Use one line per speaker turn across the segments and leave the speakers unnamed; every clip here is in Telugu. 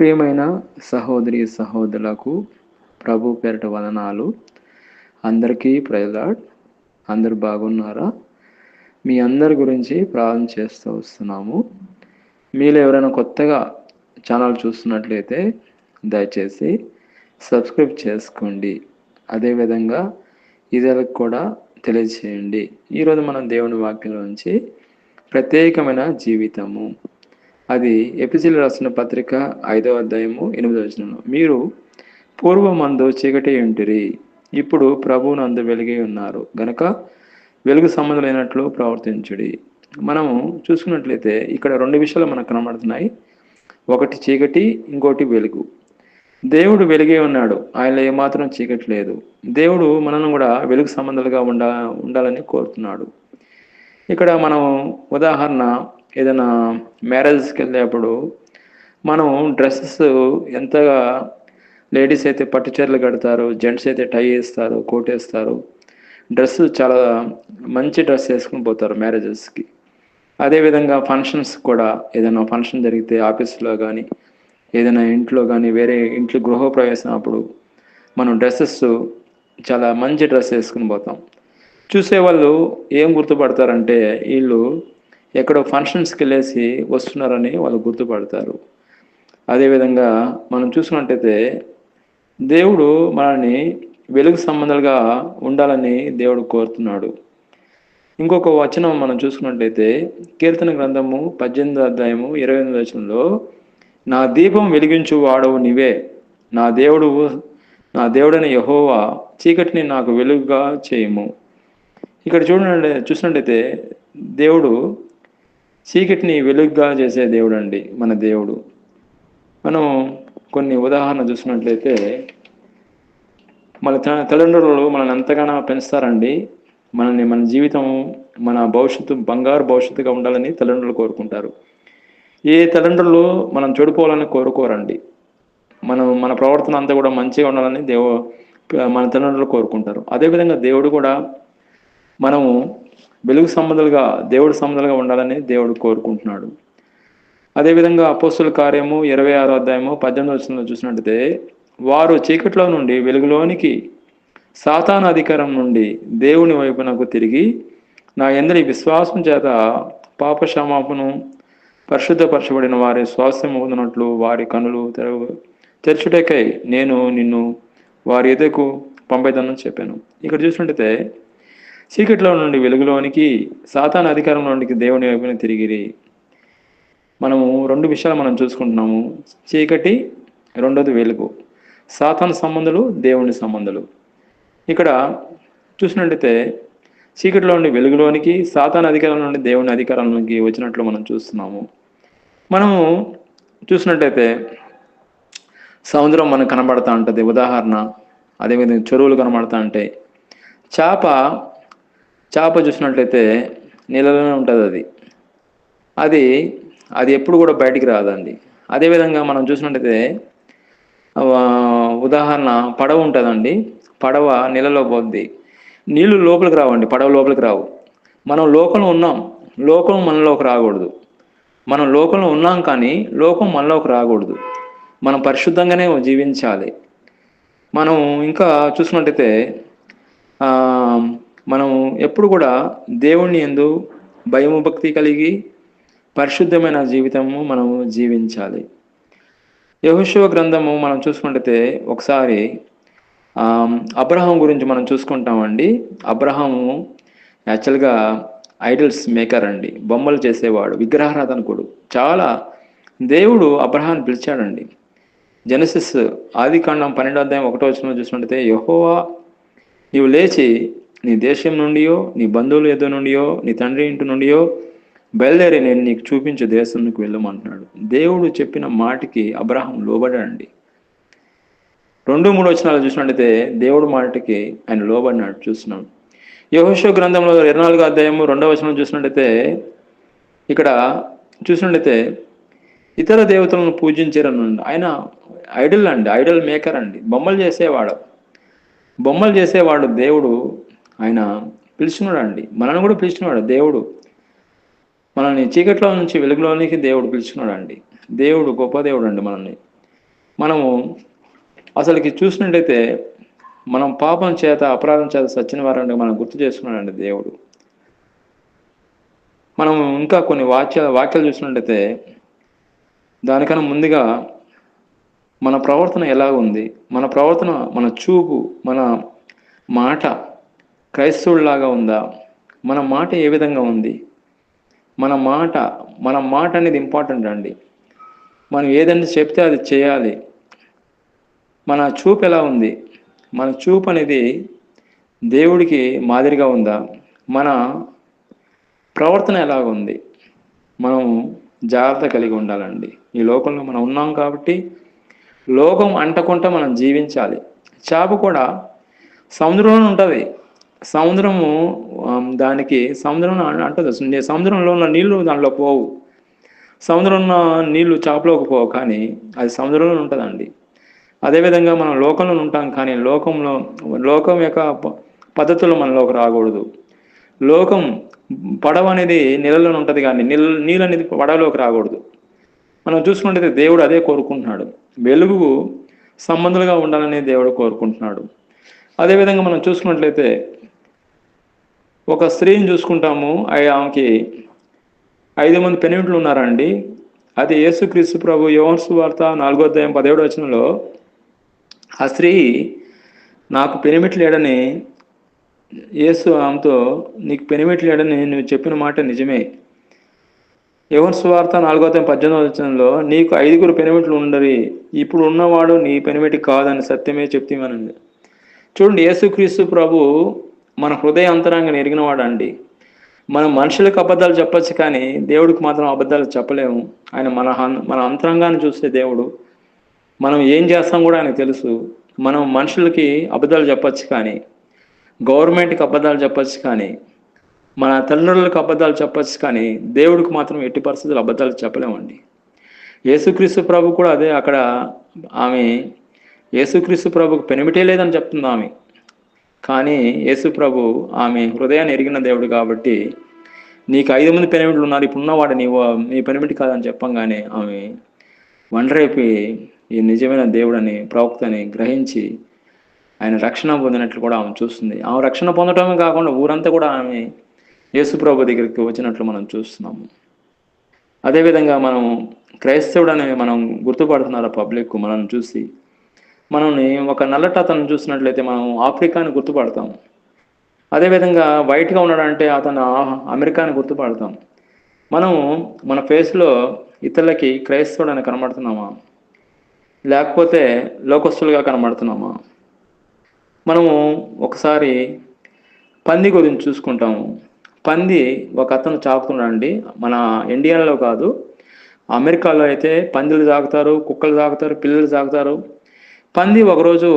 ప్రియమైన సహోదరి సహోదరులకు ప్రభు పేరట వదనాలు. అందరికీ ప్రజలాడ్ అందరు బాగున్నారా? మీ అందరి గురించి ప్రార్థన చేస్తూ వస్తున్నాము. మీలో ఎవరైనా కొత్తగా ఛానల్ చూస్తున్నట్లయితే దయచేసి సబ్స్క్రైబ్ చేసుకోండి. అదేవిధంగా ఇతరులకు కూడా తెలియజేయండి. ఈరోజు మనం దేవుని వాక్యం నుంచి ప్రత్యేకమైన జీవితము. అది ఎపిసిల్ రాసిన పత్రిక ఐదవ అధ్యాయము ఎనిమిదవ వచనంలో మీరు పూర్వమందు చీకటి ఉంటిరి ఇప్పుడు ప్రభువునందు వెలిగి ఉన్నారు. గనక వెలుగు సంబంధమైనట్లు ప్రవర్తించుడి. మనము చూసుకున్నట్లయితే ఇక్కడ రెండు విషయాలు మనకు కనబడుతున్నాయి. ఒకటి చీకటి ఇంకోటి వెలుగు. దేవుడు వెలిగే ఉన్నాడు. ఆయనలో ఏమాత్రం చీకటి లేదు. దేవుడు మనల్ని కూడా వెలుగు సంబంధాలుగా ఉండ ఉండాలని కోరుతున్నాడు. ఇక్కడ మనం ఉదాహరణ ఏదైనా మ్యారేజ్కి వెళ్ళేప్పుడు మనం డ్రెస్సెస్ ఎంతగా లేడీస్ అయితే పట్టు చీరలు కడతారు జెంట్స్ అయితే టై వేస్తారు కోట్ వేస్తారు డ్రెస్ చాలా మంచి డ్రెస్ వేసుకుని పోతారు మ్యారేజెస్కి. అదేవిధంగా ఫంక్షన్స్ కూడా ఏదైనా ఫంక్షన్ జరిగితే ఆఫీస్లో కానీ ఏదైనా ఇంట్లో కానీ వేరే ఇంట్లో గృహప్రవేశం అప్పుడు మనం డ్రెస్సెస్ చాలా మంచి డ్రెస్ వేసుకుని పోతాం. చూసేవాళ్ళు ఏం గుర్తుపడతారంటే వీళ్ళు ఎక్కడో ఫంక్షన్స్కి వెళ్ళేసి వస్తున్నారని వాళ్ళు గుర్తుపడతారు. అదేవిధంగా మనం చూసుకున్నట్టయితే దేవుడు మనల్ని వెలుగు సంబంధాలుగా ఉండాలని దేవుడు కోరుతున్నాడు. ఇంకొక వచనం మనం చూసుకున్నట్టయితే కీర్తన గ్రంథము పద్దెనిమిది అధ్యాయము ఇరవై ఎనిమిది వచనంలో నా దీపం వెలిగించు వాడవు నీవే. నా దేవుడు నా దేవుడైన యహోవా చీకటిని నాకు వెలుగుగా చేయము. ఇక్కడ చూడండి చూసినట్టయితే దేవుడు చీకటిని వెలుగుగా చేసే దేవుడు అండి మన దేవుడు. మనం కొన్ని ఉదాహరణ చూసినట్లయితే మన తల్లిదండ్రులు మనల్ని ఎంతగానో పెంచుతారండి. మనల్ని మన జీవితం మన భవిష్యత్తు బంగారు భవిష్యత్తుగా ఉండాలని తల్లిదండ్రులు కోరుకుంటారు. ఏ తల్లిదండ్రులు మనం చెడిపోవాలని కోరుకోరండి. మనం మన ప్రవర్తన అంతా కూడా మంచిగా ఉండాలని దేవ మన తల్లిదండ్రులు కోరుకుంటారు. అదేవిధంగా దేవుడు కూడా మనము వెలుగు సంబంధాలుగా దేవుడి సంబంధాలుగా ఉండాలని దేవుడు కోరుకుంటున్నాడు. అదేవిధంగా అపోస్తుల కార్యము ఇరవై ఆరో అధ్యాయము పద్దెనిమిది వచ్చిన చూసినట్టయితే వారు చీకట్లో నుండి వెలుగులోనికి సాతాన అధికారం నుండి దేవుని వైపునకు తిరిగి నా ఎందరి విశ్వాసం చేత పాప క్షమాపను పరిశుద్ధపరచబడిన వారి స్వాస్థ్యం పొందినట్లు వారి కనులు తెరవ తెరచుటకై నేను నిన్ను వారి ఎదుకు పంపేదనని చెప్పాను. ఇక్కడ చూసినట్టయితే చీకట్లో నుండి వెలుగులోనికి సాతాన అధికారం నుండి దేవుని వైపున తిరిగిరి. మనము రెండు విషయాలు మనం చూసుకుంటున్నాము. చీకటి రెండోది వెలుగు. సాతాన సంబంధాలు దేవుని సంబంధాలు. ఇక్కడ చూసినట్టయితే చీకటిలో నుండి వెలుగులోనికి సాతాన అధికారం నుండి దేవుని అధికారంలోకి వచ్చినట్లు మనం చూస్తున్నాము. మనము చూసినట్టయితే సముద్రం మనకు కనబడతా ఉంటుంది. ఉదాహరణ అదేవిధంగా చెరువులు కనబడతా ఉంటాయి. చేప చేప చూసినట్లయితే నీళ్ళలోనే ఉంటుంది అది. అది అది ఎప్పుడు కూడా బయటికి రాదండి. అదేవిధంగా మనం చూసినట్టయితే ఉదాహరణ పడవ ఉంటుందండి. పడవ నీళ్ళలో పోద్ది. నీళ్ళు లోపలికి రావండి పడవ లోపలికి రావు. మనం లోకంలో ఉన్నాం లోకం మనలోకి రాకూడదు. మనం లోకంలో ఉన్నాం కానీ లోకం మనలోకి రాకూడదు. మనం పరిశుద్ధంగానే జీవించాలి. మనం ఇంకా చూసినట్టయితే మనం ఎప్పుడు కూడా దేవుణ్ణి ఎందు భయము భక్తి కలిగి పరిశుద్ధమైన జీవితము మనము జీవించాలి. యహోశివ గ్రంథము మనం చూసుకుంటే ఒకసారి అబ్రహం గురించి మనం చూసుకుంటామండి. అబ్రహము యాక్చువల్గా ఐడల్స్ మేకర్ అండి. బొమ్మలు చేసేవాడు విగ్రహారాధనకుడు చాలా దేవుడు అబ్రహాన్ని పిలిచాడండి. జెనసిస్ ఆది కాండం పన్నెండో అధ్యాయం ఒకటో వచ్చిన చూసినట్టయితే యహోవా నీవు లేచి నీ దేశం నుండియో నీ బంధువుల ఎదు నుండియో నీ తండ్రి ఇంటి నుండియో బయలుదేరి నేను నీకు చూపించే దేశంకు వెళ్ళమంటున్నాడు. దేవుడు చెప్పిన మాటికి అబ్రహం లోబడాడండి. రెండు మూడు వచనాలు చూసినట్టయితే దేవుడు మాటికి ఆయన లోబడినాడు చూస్తున్నాం. యహోషో గ్రంథంలో ఇరవై నాలుగు అధ్యాయము రెండవ వచనం చూసినట్టయితే ఇక్కడ చూసినట్టయితే ఇతర దేవతలను పూజించారని ఆయన ఐడల్ అండి ఐడల్ మేకర్ అండి. బొమ్మలు చేసేవాడు. బొమ్మలు చేసేవాడు దేవుడు ఆయన పిలిచినాడు అండి మనల్ని కూడా పిలిచినాడు దేవుడు. మనల్ని చీకట్లో నుంచి వెలుగులోనికి దేవుడు పిలుచుకున్నాడు అండి దేవుడు గొప్ప దేవుడు అండి మనల్ని. మనము అసలుకి చూసినట్టయితే మనం పాపం చేత అపరాధం చేత సచ్చిన వారంటే మనం గుర్తు చేసుకున్నాడండి దేవుడు. మనం ఇంకా కొన్ని వాక్య వాక్యాలు చూసినట్టయితే దానికన్నా ముందుగా మన ప్రవర్తన ఎలా ఉంది మన ప్రవర్తన మన చూపు మన మాట క్రైస్తవుల్లాగా ఉందా? మన మాట ఏ విధంగా ఉంది? మన మాట మన మాట అనేది ఇంపార్టెంట్ అండి. మనం ఏదైనా చెప్తే అది చేయాలి. మన చూపు ఎలా ఉంది? మన చూపు అనేది దేవుడికి మాదిరిగా ఉందా? మన ప్రవర్తన ఎలాగ ఉంది? మనం జాగ్రత్త కలిగి ఉండాలండి. ఈ లోకంలో మనం ఉన్నాం కాబట్టి లోకం అంటకుండా మనం జీవించాలి. చేప కూడా సముద్రంలో ఉంటుంది. సముద్రము దానికి సముద్రం అంటుంది సముద్రంలో ఉన్న నీళ్ళు దాంట్లో పోవు. సముద్రంలో నీళ్ళు చేపలోకి పోవు కానీ అది సముద్రంలో ఉంటుందండి. అదేవిధంగా మనం లోకంలో ఉంటాం కానీ లోకంలో లోకం యొక్క ప- పద్ధతులు మనలోకి రాకూడదు. లోకం పడవ అనేది నీళ్ళలో ఉంటుంది కానీ నీళ్ళ నీళ్ళు అనేది పడవలోకి రాకూడదు. మనం చూసుకుంటే దేవుడు అదే కోరుకుంటున్నాడు. వెలుగు సంబంధాలుగా ఉండాలని దేవుడు కోరుకుంటున్నాడు. అదేవిధంగా మనం చూసుకున్నట్లయితే ఒక స్త్రీని చూసుకుంటాము. ఆమెకి ఐదు మంది పెనిమిట్లు ఉన్నారండి. అది యేసుక్రీస్తు ప్రభు యోహన్సు వార్త నాలుగో అధ్యాయం పదిహేడు వచనంలో ఆ స్త్రీ నాకు పెనిమిట్లు లేడని యేసు ఆమెతో నీకు పెనిమిట్లు లేడని నువ్వు చెప్పిన మాట నిజమే. యోహన్ సువార్త నాలుగో అధ్యాయం పద్దెనిమిది వచనంలో నీకు ఐదుగురు పెనిమిట్లు ఉండరి. ఇప్పుడు ఉన్నవాడు నీ పెనిమిటి కాదని సత్యమే చెప్తామనండి చూడండి యేసుక్రీస్తు ప్రభు మన హృదయ అంతరంగం ఎరిగినవాడు అండి మనం మనుషులకు అబద్ధాలు చెప్పచ్చు కానీ దేవుడికి మాత్రం అబద్ధాలు చెప్పలేము. ఆయన మన మన అంతరంగాన్ని చూసే దేవుడు. మనం ఏం చేస్తాం కూడా ఆయనకు తెలుసు. మనం మనుషులకి అబద్ధాలు చెప్పచ్చు కానీ గవర్నమెంట్కి అబద్ధాలు చెప్పచ్చు కానీ మన తల్లిదండ్రులకు అబద్ధాలు చెప్పచ్చు కానీ దేవుడికి మాత్రం ఎట్టి పరిస్థితులు అబద్ధాలు చెప్పలేమండి. యేసుక్రీస్తు ప్రభు కూడా అదే అక్కడ ఆమె యేసుక్రీస్తు ప్రభుకు పెనిమిటే లేదని చెప్తుంది ఆమె. కానీ యేసు ప్రభు ఆమె హృదయాన్ని ఎరిగిన దేవుడు కాబట్టి నీకు ఐదు మంది పెనిమిట్లు ఉన్నారు ఇప్పుడు ఉన్నవాడు నీవు నీ పెనిమిటి కాదని చెప్పంగానే ఆమె వండరేపి ఈ నిజమైన దేవుడని ప్రవక్తని గ్రహించి ఆయన రక్షణ పొందినట్లు కూడా ఆమె చూస్తుంది. ఆమె రక్షణ పొందడమే కాకుండా ఊరంతా కూడా ఆమె యేసు ప్రభు దగ్గరికి వచ్చినట్లు మనం చూస్తున్నాము. అదేవిధంగా మనం క్రైస్తవుడు మనం గుర్తుపడుతున్నారు పబ్లిక్ మనం చూసి మనల్ని ఒక నల్లట అతను చూసినట్లయితే మనం ఆఫ్రికాని గుర్తుపడతాం. అదేవిధంగా వైట్గా ఉన్నాడంటే అతను అమెరికాని గుర్తుపడతాం. మనం మన ఫేస్లో ఇతరులకి క్రైస్తవుడు అని కనబడుతున్నామా? లేకపోతే లోకస్తులుగా కనబడుతున్నామా? మనము ఒకసారి పంది గురించి చూసుకుంటాము. పంది ఒక అతను చాకుతున్నాడండి మన ఇండియాలో కాదు అమెరికాలో అయితే పందులు తాగుతారు కుక్కలు తాగుతారు పిల్లలు తాగుతారు. పంది ఒకరోజు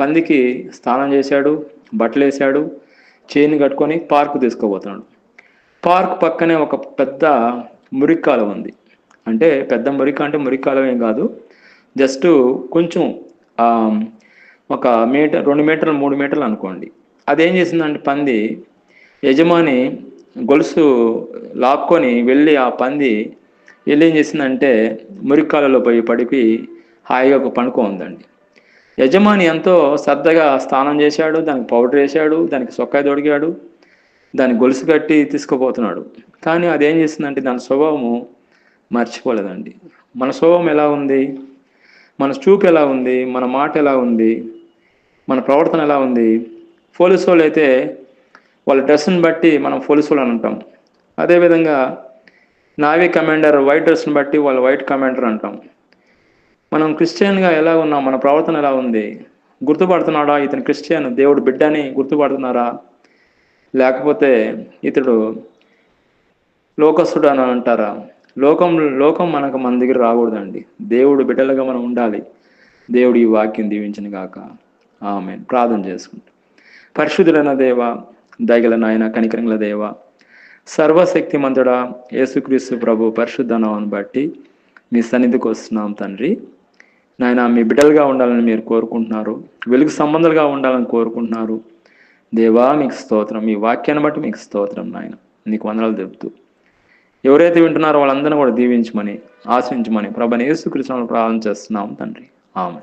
పందికి స్నానం చేశాడు బట్టలు వేసాడు చేయిని కట్టుకొని పార్కు తీసుకుపోతున్నాడు. పార్క్ పక్కనే ఒక పెద్ద మురిక్కాల ఉంది. అంటే పెద్ద మురిక అంటే మురిక్కాలం ఏం కాదు. జస్ట్ కొంచెం ఒక మీటర్ రెండు మీటర్లు మూడు మీటర్లు అనుకోండి. అదేం చేసిందంటే పంది యజమాని గొలుసు లాక్కొని వెళ్ళి ఆ పంది వెళ్ళి ఏం చేసిందంటే మురిక్కాలలో పోయి పడిపి హాయిగా ఒక పనుకో ఉందండి. యజమాని ఎంతో శ్రద్ధగా స్నానం చేశాడు దానికి పౌడర్ వేశాడు దానికి సొక్కాయి తొడిగాడు దాన్ని గొలుసు కట్టి తీసుకుపోతున్నాడు. కానీ అదేం చేసిందంటే దాని స్వభావము మర్చిపోలేదండి. మన స్వభావం ఎలా ఉంది? మన చూపు ఎలా ఉంది? మన మాట ఎలా ఉంది? మన ప్రవర్తన ఎలా ఉంది? పోలీసు వాళ్ళు అయితే వాళ్ళ డ్రెస్ని బట్టి మనం పోలీసు వాళ్ళు అని అంటాం. అదేవిధంగా నావీ కమాండర్ వైట్ డ్రెస్ని బట్టి వాళ్ళు వైట్ కమాండర్ అంటాం. మనం క్రిస్టియన్గా ఎలా ఉన్నాం? మన ప్రవర్తన ఎలా ఉంది? గుర్తుపడుతున్నాడా ఇతను క్రిస్టియన్? దేవుడు బిడ్డ అని గుర్తుపడుతున్నారా? లేకపోతే ఇతడు లోకస్తుడు అని అంటారా? లోకం లోకం మనకు మన దగ్గర రాకూడదండి. దేవుడు బిడ్డలుగా మనం ఉండాలి. దేవుడు ఈ వాక్యం దీవించిన గాక. ఆమె ప్రార్థన చేసుకుంటాం పరిశుద్ధులైన దేవ దయగల నాయన కనికరంగల దేవ సర్వశక్తిమంతుడా యేసుక్రీస్తు ప్రభు పరిశుద్ధ నామాన్ని బట్టి మీ సన్నిధికి వస్తున్నాం తండ్రి. నాయన మీ బిడ్డలుగా ఉండాలని మీరు కోరుకుంటున్నారు. వెలుగు సంబంధాలుగా ఉండాలని కోరుకుంటున్నారు. దేవా మీకు స్తోత్రం. మీ వాక్యాన్ని బట్టి మీకు స్తోత్రం నాయన. నీకు వందనాలు చెబుతూ ఎవరైతే వింటున్నారో వాళ్ళందరినీ కూడా దీవించమని ఆశ్రయించమని ప్రభని యేసుకృష్ణను ప్రార్థన చేస్తున్నాం తండ్రి. ఆమె